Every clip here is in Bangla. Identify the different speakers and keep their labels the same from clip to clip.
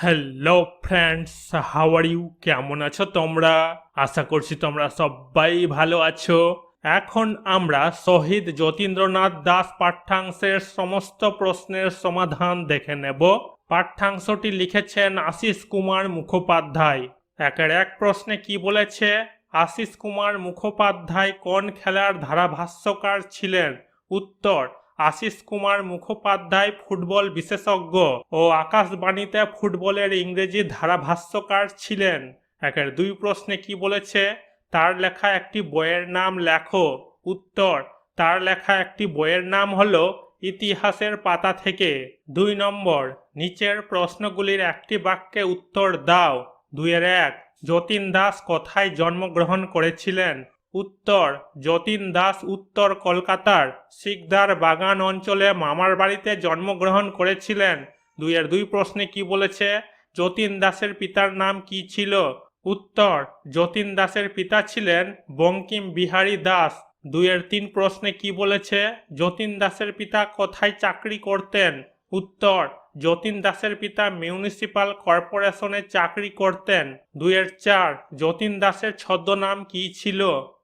Speaker 1: Hello friends how are you কেমন আছো তোমরা? আশা করছি তোমরা সবাই ভালো আছো। এখন আমরা শহীদ যতীন্দ্রনাথ দাস পাঠ্যাংশের সমস্ত প্রশ্নের সমাধান দেখে নেব। পাঠ্যাংশটি লিখেছেন আশিস কুমার মুখোপাধ্যায়। একের এক প্রশ্নে কি বলেছে? আশিস কুমার মুখোপাধ্যায় কোন খেলার ধারাভাষ্যকার ছিলেন? উত্তর আশিস কুমার মুখোপাধ্যায় ফুটবল বিশেষজ্ঞ ও আকাশবাণীতে ফুটবলের ইংরেজি ধারাভাষ্যকার ছিলেন। একের দুই প্রশ্নে কি বলেছে? তার লেখা একটি বইয়ের নাম লেখো। উত্তর, তার লেখা একটি বইয়ের নাম হলো ইতিহাসের পাতা থেকে। দুই নম্বর, নিচের প্রশ্নগুলির একটি বাক্যে উত্তর দাও। দুইয়ের এক, যতীন দাস কোথায় জন্মগ্রহণ করেছিলেন? উত্তর, যতীন দাস উত্তর কলকাতার শিকদার বাগান অঞ্চলে মামার বাড়িতে জন্মগ্রহণ করেছিলেন। দুইয়ের দুই প্রশ্নে কি বলেছে? যতীন দাসের পিতার নাম কি ছিল? উত্তর, যতীন দাসের পিতা ছিলেন বঙ্কিম বিহারী দাস। দুইয়ের তিন প্রশ্নে কি বলেছে? যতীন দাসের পিতা কোথায় চাকরি করতেন? উত্তর, যতীন দাসের পিতা মিউনিসিপাল কর্পোরেশনে চাকরি করতেন। দুইয়ের চার, যতীন দাসের ছদ্মনাম কি ছিল?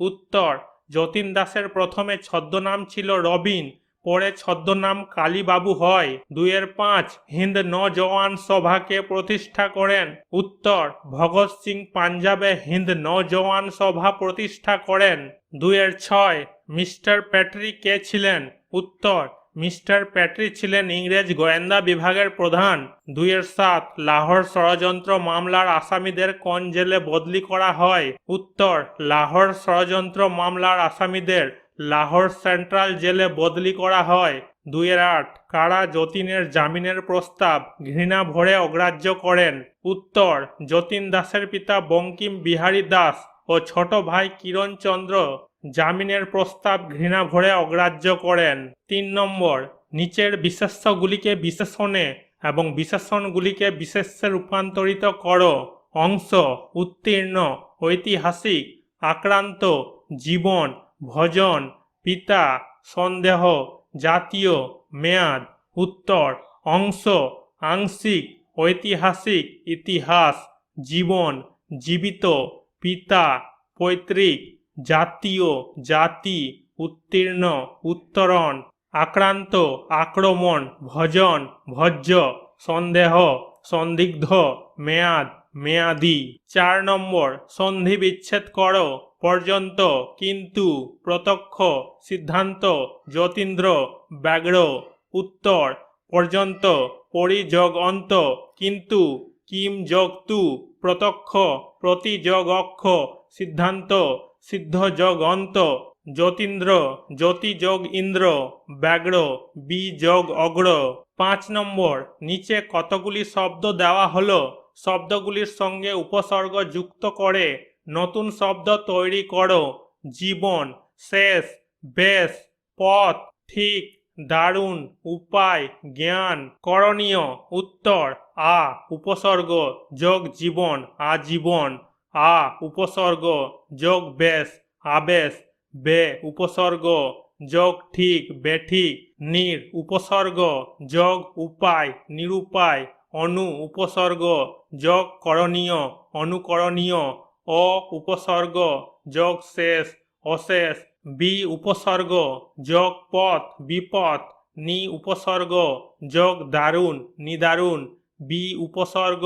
Speaker 1: উত্তর, যতীন দাসের প্রথমে ছদ্মনাম ছিল রবিন, পরে ছদ্মনাম কালীবাবু হয়। দুইয়ের পাঁচ, হিন্দ নজওয়ান সভাকে প্রতিষ্ঠা করেন। উত্তর, ভগৎ সিং পাঞ্জাবে হিন্দ নজওয়ান সভা প্রতিষ্ঠা করেন। দুইয়ের ছয়, মিস্টার প্যাট্রি কে ছিলেন? উত্তর মিস্টার প্যাট্রি ছিলেন ইংরেজ গোয়েন্দা বিভাগের প্রধান। দুইয়ের সাত লাহোর ষড়যন্ত্র মামলার আসামিদের কোন জেলে বদলি করা হয়? উত্তর, লাহোর ষড়যন্ত্র মামলার আসামিদের লাহোর সেন্ট্রাল জেলে বদলি করা হয়। দুইয়ের আট, কারা যতীনের জামিনের প্রস্তাব ঘৃণা ভরে অগ্রাহ্য করেন? উত্তর, যতীন দাসের পিতা বঙ্কিম বিহারী দাস ও ছোট ভাই কিরণ চন্দ্র জামিনের প্রস্তাব ঘৃণা ভরে অগ্রাহ্য করেন। তিন নম্বর, নিচের বিশেষ্যগুলিকে বিশেষণে এবং বিশেষণগুলিকে বিশেষ্যে রূপান্তরিত করো। অংশ, উত্তীর্ণ, ঐতিহাসিক, আক্রান্ত, জীবন, ভজন, পিতা, সন্দেহ, জাতীয়, মেয়াদ, উত্তর। অংশ, আংশিক, ঐতিহাসিক, ইতিহাস, জীবন, জীবিত, পিতা, পৈতৃক জাতীয়, জাতি, উত্তীর্ণ, উত্তরণ, আক্রান্ত, আক্রমণ, ভজন ভজ্য সন্দেহ, সন্দিগ্ধ, মেয়াদ, মেয়াদি। চার নম্বর, সন্ধি বিচ্ছেদ করো, পর্যন্ত, কিন্তু, প্রত্যক্ষ, সিদ্ধান্ত, যতীন্দ্র, ব্যাঘ্র, উত্তর, পর্যন্ত পরিযোগ অন্ত কিন্তু কিম যোগ তু প্রত্যক্ষ প্রতি যোগ অক্ষ সিদ্ধান্ত সিদ্ধ যোগ অন্ত যতীন্দ্র জ্যোতি যোগ ইন্দ্র, ব্যাঘ্র বি যোগ অগ্র পাঁচ নম্বর, নিচে কতগুলি শব্দ দেওয়া হলো? শব্দগুলির সঙ্গে উপসর্গ যুক্ত করে নতুন শব্দ তৈরি করো। জীবন, শেষ, বেশ, পথ, ঠিক, দারুণ, উপায়, জ্ঞান, করণীয়, উত্তর, আ, উপসর্গ, যোগ জীবন, আজীবন। আ উপসর্গ, যোগ বেশ, আবেশ, বে উপসর্গ, যোগ ঠিক বেঠিক নির উপসর্গ, যোগ উপায়, নিরুপায়, অনু উপসর্গ, যোগ করণীয়, অনুকরণীয়, অ উপসর্গ, যোগ শেষ, অশেষ, বি উপসর্গ, যোগ পথ বিপদ নি উপসর্গ, যোগ দারুণ, নিদারুণ, বি উপসর্গ,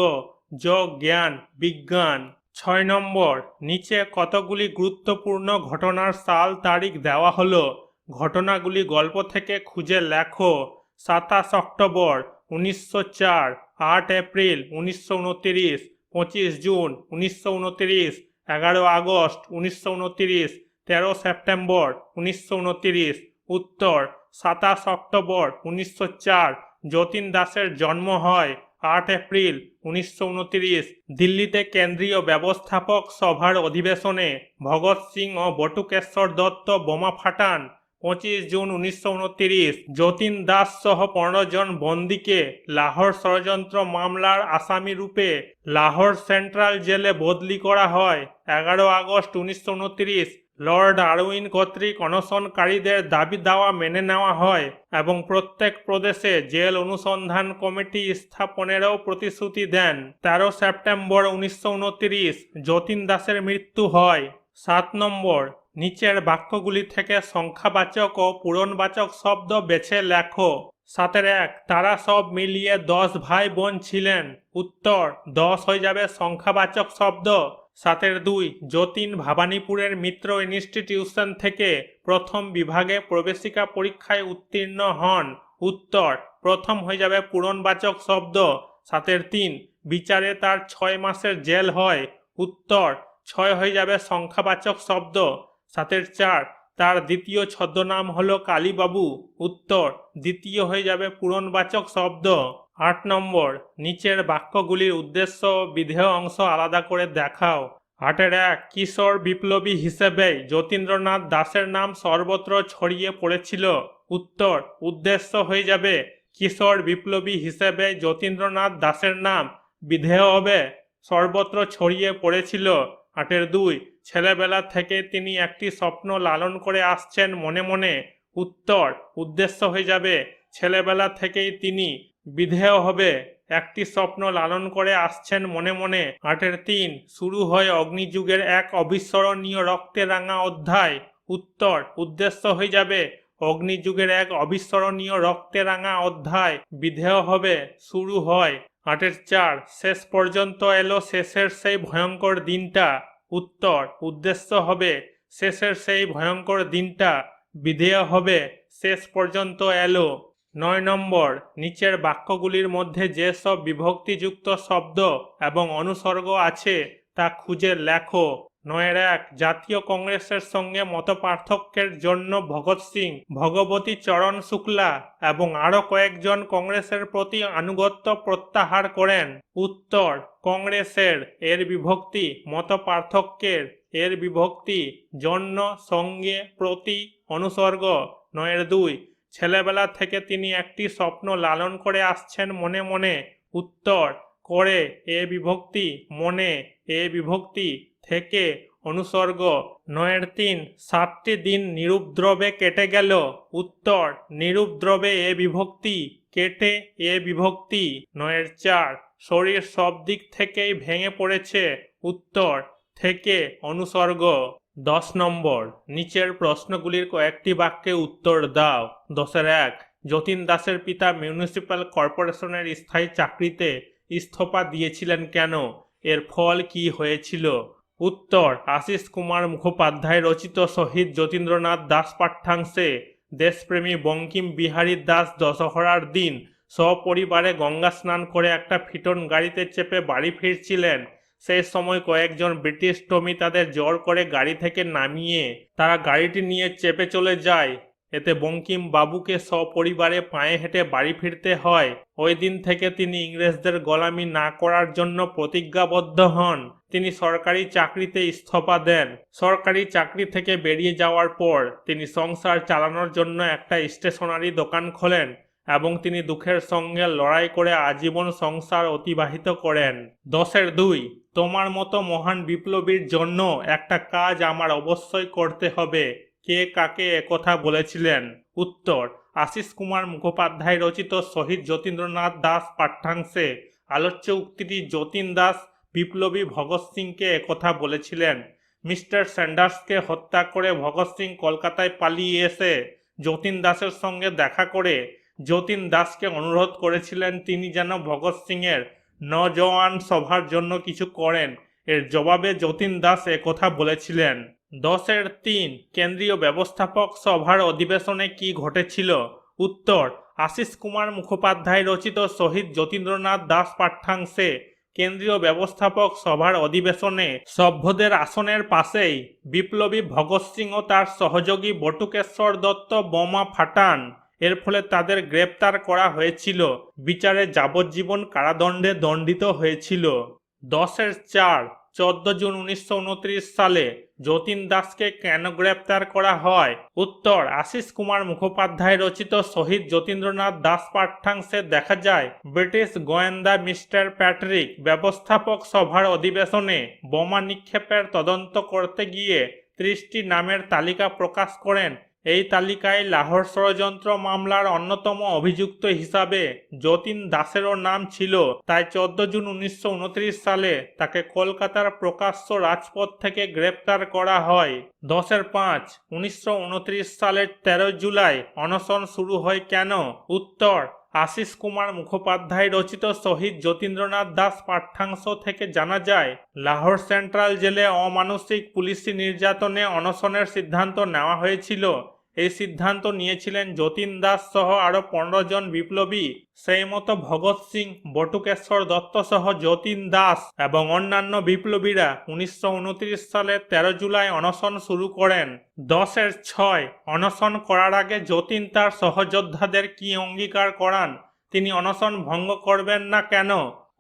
Speaker 1: যোগ জ্ঞান, বিজ্ঞান। ছয় নম্বর, নিচে কতগুলি গুরুত্বপূর্ণ ঘটনার সাল তারিখ দেওয়া হলো? ঘটনাগুলি গল্প থেকে খুঁজে লেখো। সাতাশ অক্টোবর, উনিশশো চার, আট এপ্রিল, উনিশশো উনতিরিশ, পঁচিশ জুন, উনিশশো উনতিরিশ, এগারো আগস্ট, উনিশশো উনতিরিশ, তেরো সেপ্টেম্বর, উনিশশো উনতিরিশ। উত্তর, সাতাশ অক্টোবর, উনিশশো চার, যতীন দাসের জন্ম হয়। আট এপ্রিল উনিশশো দিল্লিতে কেন্দ্রীয় ব্যবস্থাপক সভার অধিবেশনে ভগৎ সিং ও বটুকেশ্বর দত্ত বোমা ফাটান পঁচিশ জুন উনিশশো যতীন দাস সহ পনেরো জন বন্দীকে লাহোর ষড়যন্ত্র মামলার আসামি রূপে লাহোর সেন্ট্রাল জেলে বদলি করা হয় এগারো আগস্ট উনিশশো লর্ড আরউইন কর্তৃক অনশনকারীদের দাবি দাওয়া মেনে নেওয়া হয় এবং প্রত্যেক প্রদেশে জেল অনুসন্ধান কমিটি স্থাপনেরও প্রতিশ্রুতি দেন। তেরো সেপ্টেম্বর উনিশশো উনত্রিশ, যতীন দাসের মৃত্যু হয়। সাত নম্বর, নিচের বাক্যগুলি থেকে সংখ্যাবাচক ও পূরণবাচক শব্দ বেছে লেখো। সাতের এক, তারা সব মিলিয়ে দশ ভাই বোন ছিলেন। উত্তর, দশ হয়ে যাবে সংখ্যাবাচক শব্দ। সাতের দুই যতীন ভবানীপুরের মিত্র ইনস্টিটিউশন থেকে প্রথম বিভাগে প্রবেশিকা পরীক্ষায় উত্তীর্ণ হন। উত্তর, প্রথম হয়ে যাবে পূরণবাচক শব্দ। সাতের তিন, বিচারে তার ছয় মাসের জেল হয়। উত্তর, ছয় হয়ে যাবে সংখ্যাবাচক শব্দ। সাতের চার, তার দ্বিতীয় ছদ্মনাম হলো কালীবাবু। উত্তর, দ্বিতীয় হয়ে যাবে পূরণবাচক শব্দ। আট নম্বর, নিচের বাক্যগুলির উদ্দেশ্য, বিধেয় অংশ আলাদা করে দেখাও। আটের এক, কিশোর বিপ্লবী হিসেবে যতীন্দ্রনাথ দাসের নাম সর্বত্র ছড়িয়ে পড়েছিল। উত্তর, উদ্দেশ্য হয়ে যাবে, কিশোর বিপ্লবী হিসেবে যতীন্দ্রনাথ দাসের নাম বিধেয় হবে, সর্বত্র ছড়িয়ে পড়েছিল। আটের দুই, ছেলেবেলা থেকে তিনি একটি স্বপ্ন লালন করে আসছেন মনে মনে। উত্তর, উদ্দেশ্য হয়ে যাবে, ছেলেবেলা থেকেই তিনি বিধেয় হবে। একটি স্বপ্ন লালন করে আসছেন মনে মনে আটের তিন। শুরু হয় অগ্নিযুগের এক অবিস্মরণীয় রক্তে রাঙা অধ্যায়। উত্তর, উদ্দেশ্য হয়ে যাবে অগ্নিযুগের এক অবিস্মরণীয় রক্তে রাঙা অধ্যায়। বিধেয় হবে, শুরু হয় আটের চার। শেষ পর্যন্ত এলো শেষের সেই ভয়ঙ্কর দিনটা। উত্তর, উদ্দেশ্য হবে শেষের সেই ভয়ঙ্কর দিনটা। বিধেয় হবে, শেষ পর্যন্ত এলো। নয় নম্বর, নিচের বাক্যগুলির মধ্যে যেসব বিভক্তিযুক্ত শব্দ এবং অনুসর্গ আছে তা খুঁজে লেখো। নয়ের এক, জাতীয় কংগ্রেসের সঙ্গে মত পার্থক্যের জন্য ভগৎ সিং, ভগবতী চরণ শুক্লা এবং আরও কয়েকজন কংগ্রেসের প্রতি আনুগত্য প্রত্যাহার করেন। উত্তর, কংগ্রেসের, এর বিভক্তি মত পার্থক্যের এর বিভক্তি, জন্য, সঙ্গে, প্রতি, অনুসর্গ। নয়ের দুই ছেলেবেলা থেকে তিনি একটি স্বপ্ন লালন করে আসছেন মনে মনে। উত্তর, করে, এ বিভক্তি, মনে, এ বিভক্তি, থেকে, অনুসর্গ, নয়ের তিন, সাতটি দিন নিরুপদ্রবে কেটে গেল। উত্তর, নিরুপদ্রবে এ বিভক্তি, কেটে এ বিভক্তি, নয়ের চার, শরীর সব দিক থেকেই ভেঙে পড়েছে। উত্তর, থেকে, অনুসর্গ। দশ নম্বর, নিচের প্রশ্নগুলির কয়েকটি বাক্যে উত্তর দাও। দশের এক, যতীন দাসের পিতা মিউনিসিপ্যাল কর্পোরেশনের স্থায়ী চাকরিতে ইস্তফা দিয়েছিলেন কেন? এর ফল কি হয়েছিল? উত্তর, আশিস কুমার মুখোপাধ্যায় রচিত শহীদ যতীন্দ্রনাথ দাস পাঠ্যাংশে, দেশপ্রেমী বঙ্কিম বিহারী দাস দশহরার দিন, সপরিবারে গঙ্গা স্নান করে একটা ফিটন গাড়িতে চেপে বাড়ি ফিরছিলেন। সেই সময় কয়েকজন ব্রিটিশ টমি তাদের জোর করে গাড়ি থেকে নামিয়ে তারা গাড়িটি নিয়ে চেপে চলে যায়। এতে বঙ্কিম বাবুকে সপরিবারে পায়ে হেঁটে বাড়ি ফিরতে হয়। ওই দিন থেকে তিনি ইংরেজদের গোলামি না করার জন্য প্রতিজ্ঞাবদ্ধ হন। তিনি সরকারি চাকরিতে ইস্তফা দেন। সরকারি চাকরি থেকে বেরিয়ে যাওয়ার পর তিনি সংসার চালানোর জন্য একটা স্টেশনারি দোকান খোলেন। এবং তিনি দুঃখের সঙ্গে লড়াই করে আজীবন সংসার অতিবাহিত করেন। দশের দুই, তোমার মতো মহান বিপ্লবীর জন্য একটা কাজ আমার অবশ্যই করতে হবে। কে কাকে একথা বলেছিলেন? উত্তর, আশিস কুমার মুখোপাধ্যায় রচিত শহীদ যতীন্দ্রনাথ দাস পাঠ্যাংশে। আলোচ্য উক্তিটি যতীন দাস, বিপ্লবী ভগৎ সিংকে একথা বলেছিলেন। মিস্টার স্যান্ডার্সকে হত্যা করে ভগৎ সিং কলকাতায় পালিয়ে এসে যতীন দাসের সঙ্গে দেখা করে যতীন দাসকে অনুরোধ করেছিলেন, তিনি যেন ভগৎ সিংয়ের নজওয়ান সভার জন্য কিছু করেন। এর জবাবে যতীন দাস একথা বলেছিলেন। দশের তিন কেন্দ্রীয় ব্যবস্থাপক সভার অধিবেশনে কি ঘটেছিল? উত্তর, আশিস কুমার মুখোপাধ্যায় রচিত শহীদ যতীন্দ্রনাথ দাস পাঠ্যাংশে কেন্দ্রীয় ব্যবস্থাপক সভার অধিবেশনে সভ্যদের আসনের পাশেই বিপ্লবী ভগৎ সিং ও তার সহযোগী বটুকেশ্বর দত্ত বোমা ফাটান। এর ফলে তাদের গ্রেপ্তার করা হয়েছিল। বিচারে যাবজ্জীবন কারাদণ্ডে দণ্ডিত হয়েছিল। দশের চার, চোদ্দ জুন উনিশশো উনত্রিশ সালে যতীন দাসকে কেন গ্রেপ্তার করা হয়? উত্তর, আশিস কুমার মুখোপাধ্যায় রচিত শহীদ যতীন্দ্রনাথ দাস পাঠ্যাংশে দেখা যায়, ব্রিটিশ গোয়েন্দা মিস্টার প্যাট্রিক ব্যবস্থাপক সভার অধিবেশনে বোমা নিক্ষেপের তদন্ত করতে গিয়ে ত্রিশটি নামের তালিকা প্রকাশ করেন এই তালিকায় লাহোর ষড়যন্ত্র মামলার অন্যতম অভিযুক্ত হিসাবে যতীন দাসেরও নাম ছিল। তাই চোদ্দ জুন উনিশশো উনত্রিশ সালে তাকে কলকাতার প্রকাশ্য রাজপথ থেকে গ্রেপ্তার করা হয়। দশের পাঁচ, উনিশশো সালের তেরো জুলাই অনশন শুরু হয় কেন? উত্তর আশিস কুমার মুখোপাধ্যায় রচিত শহীদ যতীন্দ্রনাথ দাস পাঠ্যাংশ থেকে জানা যায়, লাহোর সেন্ট্রাল জেলে অমানসিক পুলিশি নির্যাতনে অনশনের সিদ্ধান্ত নেওয়া হয়েছিল। এই সিদ্ধান্ত নিয়েছিলেন যতীন দাস সহ আরও পনেরো জন বিপ্লবী। সেই মতো ভগৎ সিং, বটুকেশ্বর দত্ত সহ যতীন দাস এবং অন্যান্য বিপ্লবীরা উনিশশো উনত্রিশ সালের তেরো জুলাই অনশন শুরু করেন। দশের ছয় অনশন করার আগে যতীন তার সহযোদ্ধাদের কি অঙ্গীকার করান, তিনি অনশন ভঙ্গ করবেন না কেন?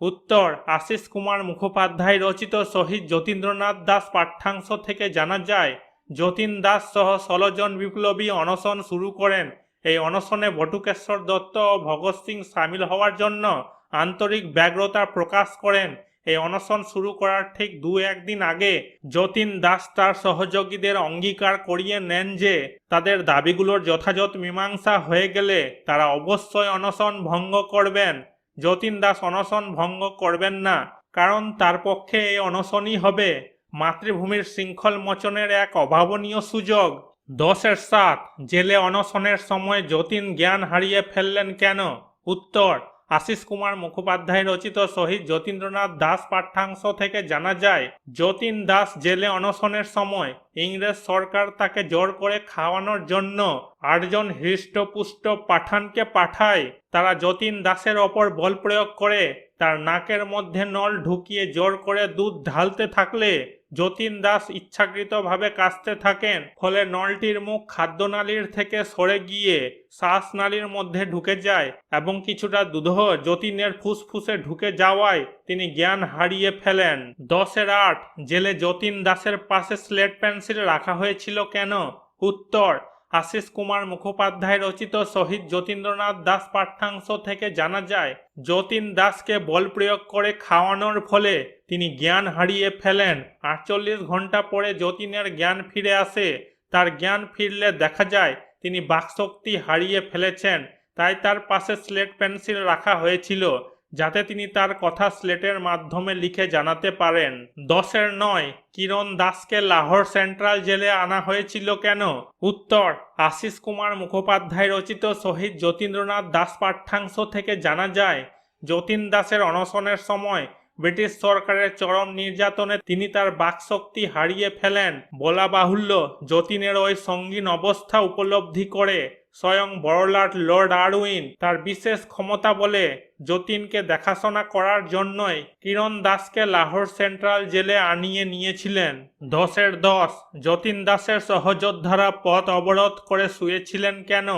Speaker 1: উত্তর, আশিস কুমার মুখোপাধ্যায় রচিত শহীদ যতীন্দ্রনাথ দাস পাঠ্যাংশ থেকে জানা যায় যতীন দাস সহ ষোলো জন বিপ্লবী অনশন শুরু করেন। এই অনশনে বটুকেশ্বর দত্ত ও ভগৎ সিং সামিল হওয়ার জন্য আন্তরিক ব্যগ্রতা প্রকাশ করেন। এই অনশন শুরু করার ঠিক দু একদিন আগে যতীন দাস তার সহযোগীদের অঙ্গীকার করিয়ে নেন যে, তাদের দাবিগুলোর যথাযথ মীমাংসা হয়ে গেলে তারা অবশ্যই অনশন ভঙ্গ করবেন। যতীন দাস অনশন ভঙ্গ করবেন না, কারণ তার পক্ষে এই অনশনই হবে। মাতৃভূমির শৃঙ্খল মোচনের এক অভাবনীয় সুযোগ। দশের সাত, জেলে অনশনের সময় যতীন জ্ঞান হারিয়ে ফেললেন কেন? উত্তর, আশিস কুমার মুখোপাধ্যায় রচিত শহীদ যতীন্দ্রনাথ দাস পাঠ্যাংশ থেকে জানা যায়, যতীন দাস জেলে অনশনের সময় ইংরেজ সরকার তাকে জোর করে খাওয়ানোর জন্য আটজন হৃষ্টপুষ্ট পাঠানকে পাঠায়। তারা যতীন দাসের ওপর বল প্রয়োগ করে, তার নাকের মধ্যে নল ঢুকিয়ে জোর করে দুধ ঢালতে থাকলে যতীন দাস ইচ্ছাকৃতভাবে কাশতে থাকেন, ফলে নলটির মুখ খাদ্যনালীর থেকে সরে গিয়ে শ্বাসনালীর মধ্যে ঢুকে যায় এবং কিছুটা দুধ যতীনের ফুসফুসে ঢুকে যাওয়ায় তিনি জ্ঞান হারিয়ে ফেলেন। দশের আট, জেলে যতীন দাসের পাশে স্লেট পেন্সিল রাখা হয়েছিল কেন? উত্তর আশিস কুমার মুখোপাধ্যায় রচিত শহীদ যতীন্দ্রনাথ দাস পাঠ্যাংশ থেকে জানা যায়, যতীন দাসকে বল প্রয়োগ করে খাওয়ানোর ফলে তিনি জ্ঞান হারিয়ে ফেলেন। আটচল্লিশ ঘণ্টা পরে যতীনের জ্ঞান ফিরে আসে। তার জ্ঞান ফিরলে দেখা যায়, তিনি বাকশক্তি হারিয়ে ফেলেছেন। তাই তার পাশে স্লেট পেন্সিল রাখা হয়েছিল। যাতে তিনি তার কথা স্লেটের মাধ্যমে লিখে জানাতে পারেন, দশের নয়, কিরণ দাসকে লাহোর সেন্ট্রাল জেলে আনা হয়েছিল কেন? উত্তর, আশিস কুমার মুখোপাধ্যায় রচিত শহীদ যতীন্দ্রনাথ দাস পাঠ্যাংশ থেকে জানা যায়, যতীন দাসের অনশনের সময় ব্রিটিশ সরকারের চরম নির্যাতনে তিনি তার বাকশক্তি হারিয়ে ফেলেন। বলা বাহুল্য, যতীনের ওই সঙ্গীন অবস্থা উপলব্ধি করে স্বয়ং বড়লাট লর্ড আরউইন তার বিশেষ ক্ষমতা বলে যতীনকে দেখাশোনা করার জন্যই কিরণ দাসকে লাহোর সেন্ট্রাল জেলে আনিয়ে নিয়েছিলেন। দশের দশ, যতীন দাসের সহযোদ্ধারা পথ অবরোধ করে শুয়েছিলেন কেন?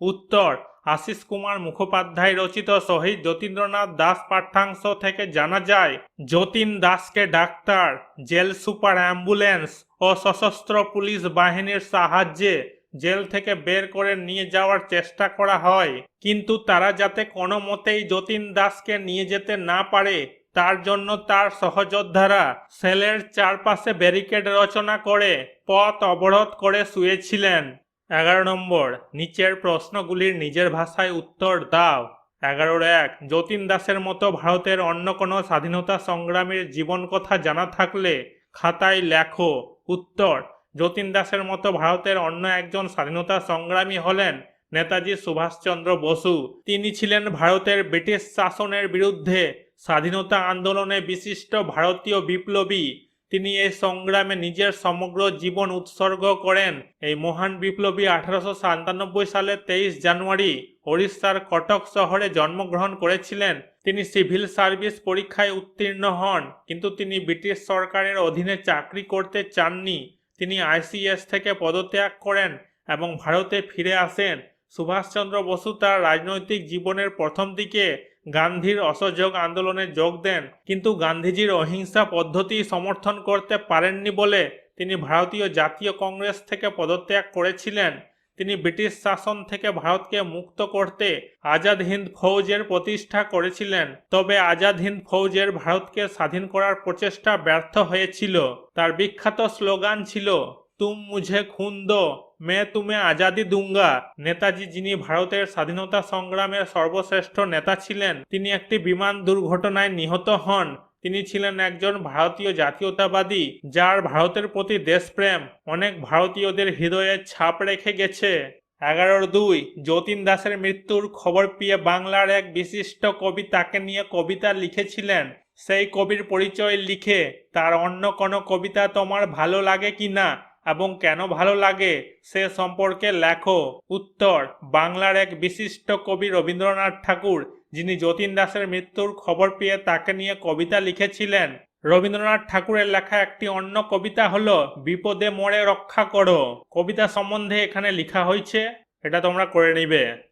Speaker 1: উত্তর, আশিস কুমার মুখোপাধ্যায় রচিত শহীদ যতীন্দ্রনাথ দাস পাঠ্যাংশ থেকে জানা যায়, যতীন দাসকে ডাক্তার, জেল সুপার অ্যাম্বুলেন্স ও সশস্ত্র পুলিশ বাহিনীর সাহায্যে জেল থেকে বের করে নিয়ে যাওয়ার চেষ্টা করা হয়, কিন্তু তারা যাতে কোনো মতেই যতীন দাসকে নিয়ে যেতে না পারে, তার জন্য তার সহযোদ্ধারা সেলের চারপাশে ব্যারিকেড রচনা করে পথ অবরোধ করে শুয়েছিলেন। এগারো নম্বর, নিচের প্রশ্নগুলির নিজের ভাষায় উত্তর দাও। এগারোর এক, যতীন দাসের মতো ভারতের অন্য কোনো স্বাধীনতা সংগ্রামীর জীবন কথা জানা থাকলে খাতায় লেখো, উত্তর যতীন দাসের মতো ভারতের অন্য একজন স্বাধীনতা সংগ্রামী হলেন নেতাজি সুভাষচন্দ্র বসু। তিনি ছিলেন ভারতের ব্রিটিশ শাসনের বিরুদ্ধে স্বাধীনতা আন্দোলনে বিশিষ্ট ভারতীয় বিপ্লবী। তিনি এই সংগ্রামে নিজের সমগ্র জীবন উৎসর্গ করেন। এই মহান বিপ্লবী আঠারোশো সাতানব্বই সালের তেইশ জানুয়ারি ওড়িশার কটক শহরে জন্মগ্রহণ করেছিলেন। তিনি সিভিল সার্ভিস পরীক্ষায় উত্তীর্ণ হন, কিন্তু তিনি ব্রিটিশ সরকারের অধীনে চাকরি করতে চাননি। তিনি আইসিএস থেকে পদত্যাগ করেন এবং ভারতে ফিরে আসেন। সুভাষচন্দ্র বসু তার রাজনৈতিক জীবনের প্রথম দিকে গান্ধীর অসহযোগ আন্দোলনে যোগ দেন। কিন্তু গান্ধীজির অহিংসা পদ্ধতি সমর্থন করতে পারেননি বলে তিনি ভারতীয় জাতীয় কংগ্রেস থেকে পদত্যাগ করেছিলেন। তিনি ব্রিটিশ শাসন থেকে ভারতকে মুক্ত করতে আজাদ হিন্দ ফৌজের প্রতিষ্ঠা করেছিলেন। তবে আজাদ হিন্দ ফৌজের ভারতকে স্বাধীন করার প্রচেষ্টা ব্যর্থ হয়েছিল। তার বিখ্যাত স্লোগান ছিল, তুম মুঝে খুন দো, মে তুমে আজাদি দুঙ্গা। নেতাজি যিনি ভারতের স্বাধীনতা সংগ্রামের সর্বশ্রেষ্ঠ নেতা ছিলেন, তিনি একটি বিমান দুর্ঘটনায় নিহত হন। তিনি ছিলেন একজন ভারতীয় জাতীয়তাবাদী, যার ভারতের প্রতি দেশপ্রেম অনেক ভারতীয়দের হৃদয়ে ছাপ রেখে গেছে। এগারোর দুই, যতীন দাসের মৃত্যুর খবর পেয়ে বাংলার এক বিশিষ্ট কবি তাকে নিয়ে কবিতা লিখেছিলেন। সেই কবির পরিচয় লিখে তার অন্য কোনো কবিতা তোমার ভালো লাগে কি না এবং কেন ভালো লাগে সে সম্পর্কে লেখো। উত্তর, বাংলার এক বিশিষ্ট কবি রবীন্দ্রনাথ ঠাকুর যিনি যতীন দাসের মৃত্যুর খবর পেয়ে তাকে নিয়ে কবিতা লিখেছিলেন। রবীন্দ্রনাথ ঠাকুরের লেখা একটি অন্য কবিতা হল, বিপদে মোড়ে রক্ষা করো। কবিতা সম্বন্ধে এখানে লেখা হয়েছে, এটা তোমরা করে নিবে।